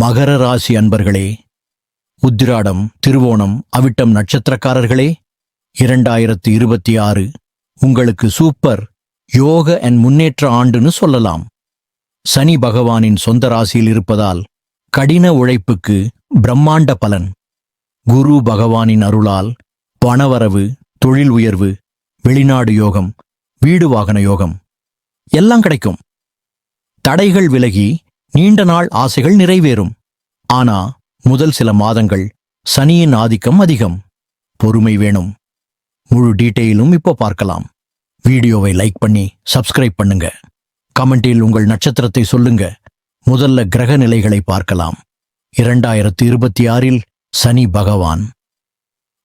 மகர ராசி அன்பர்களே உத்திராடம் திருவோணம் அவிட்டம் நட்சத்திரக்காரர்களே இரண்டாயிரத்து இருபத்தி ஆறு உங்களுக்கு சூப்பர் யோக அண்ட் முன்னேற்ற ஆண்டுன்னு சொல்லலாம். சனி பகவானின் சொந்த ராசியில் இருப்பதால் கடின உழைப்புக்கு பிரம்மாண்ட பலன். குரு பகவானின் அருளால் பணவரவு தொழில் உயர்வு வெளிநாடு யோகம் வீடு வாகன யோகம் எல்லாம் கிடைக்கும். தடைகள் விலகி நீண்ட நாள் ஆசைகள் நிறைவேறும். ஆனா முதல் சில மாதங்கள் சனியின் ஆதிக்கம் அதிகம். பொறுமை வேணும். முழு டீட்டெயிலும் இப்போ பார்க்கலாம். வீடியோவை லைக் பண்ணி சப்ஸ்கிரைப் பண்ணுங்க. கமெண்டில் உங்கள் நட்சத்திரத்தை சொல்லுங்க. முதல்ல கிரக நிலைகளை பார்க்கலாம். இரண்டாயிரத்து இருபத்தி ஆறில் சனி பகவான்.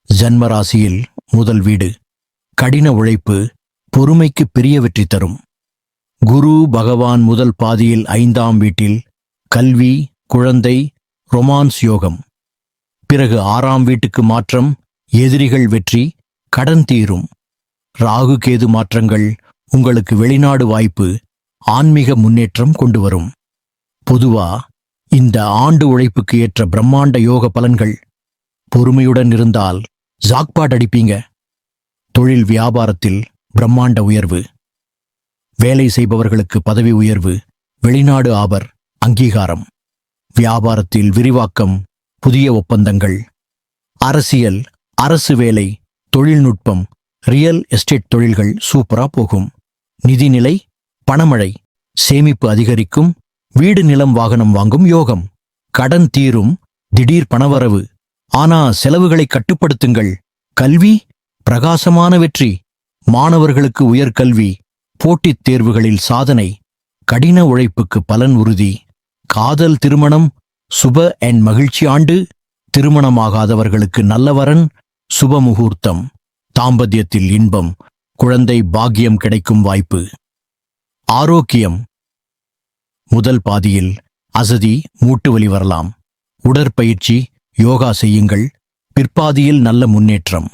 ஜன்மராசியில் முதல் வீடு. கடின உழைப்பு பொறுமைக்கு பெரிய வெற்றி தரும். குரு பகவான் முதல் பாதியில் ஐந்தாம் வீட்டில் கல்வி குழந்தை ரொமான்ஸ் யோகம். பிறகு ஆறாம் வீட்டுக்கு மாற்றம் எதிரிகள் வெற்றி கடன் தீரும். ராகு கேது மாற்றங்கள் உங்களுக்கு வெளிநாடு வாய்ப்பு ஆன்மீக முன்னேற்றம் கொண்டு வரும். பொதுவா இந்த ஆண்டு உழைப்புக்கு ஏற்ற பிரம்மாண்ட யோக பலன்கள். பொறுமையுடன் இருந்தால் ஜாக்பாட் அடிப்பீங்க. தொழில் வியாபாரத்தில் பிரம்மாண்ட உயர்வு. வேலை செய்பவர்களுக்கு பதவி உயர்வு வெளிநாடு ஆபர் அங்கீகாரம். வியாபாரத்தில் விரிவாக்கம் புதிய ஒப்பந்தங்கள். அரசியல் அரசு வேலை தொழில்நுட்பம் ரியல் எஸ்டேட் தொழில்கள் சூப்பரா போகும். நிதிநிலை பணமழை சேமிப்பு அதிகரிக்கும் வீடு நிலம் வாகனம் வாங்கும் யோகம். கடன் தீரும் திடீர் பணவரவு. ஆனா செலவுகளை கட்டுப்படுத்துங்கள். கல்வி பிரகாசமான வெற்றி. மாணவர்களுக்கு உயர்கல்வி போட்டித் தேர்வுகளில் சாதனை கடின உழைப்புக்கு பலன் உறுதி காதல் திருமணம் சுப அண்ட் மகிழ்ச்சி ஆண்டு திருமணமாகாதவர்களுக்கு நல்லவரன் சுப முகூர்த்தம் தாம்பத்தியத்தில் இன்பம் குழந்தை பாக்கியம் கிடைக்கும் வாய்ப்பு. ஆரோக்கியம். முதல் பாதியில் அசதி மூட்டு வலி வரலாம். உடற்பயிற்சி யோகா செய்யுங்கள். பிற்பாதியில் நல்ல முன்னேற்றம்.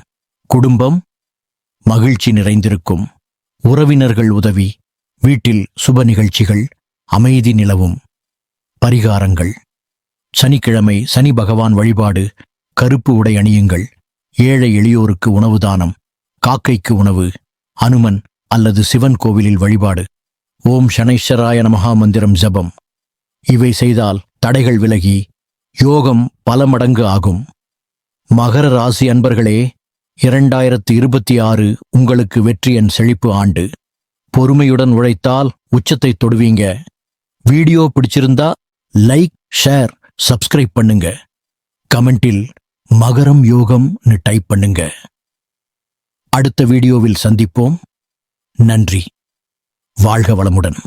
குடும்பம். மகிழ்ச்சி நிறைந்திருக்கும். உறவினர்கள் உதவி வீட்டில் சுப நிகழ்ச்சிகள் அமைதி நிலவும் பரிகாரங்கள். சனிக்கிழமை சனி பகவான் வழிபாடு கருப்பு உடை அணியுங்கள் ஏழை எளியோருக்கு உணவு தானம் காக்கைக்கு உணவு அனுமன் அல்லது சிவன் கோவிலில் வழிபாடு. ஓம் சனைஸ்வராய நமகா மந்திரம் ஜபம். இவை செய்தால் தடைகள் விலகி யோகம் பல மடங்கு ஆகும். மகர ராசி அன்பர்களே இரண்டாயிரத்து இருபத்தி ஆறு உங்களுக்கு வெற்றி என் செழிப்பு ஆண்டு. பொறுமையுடன் உழைத்தால் உச்சத்தை தொடுவீங்க. வீடியோ பிடிச்சிருந்தா லைக் ஷேர் சப்ஸ்கிரைப் பண்ணுங்க. கமெண்டில் மகரம் யோகம்னு டைப் பண்ணுங்க. அடுத்த வீடியோவில் சந்திப்போம். நன்றி. வாழ்க வளமுடன்.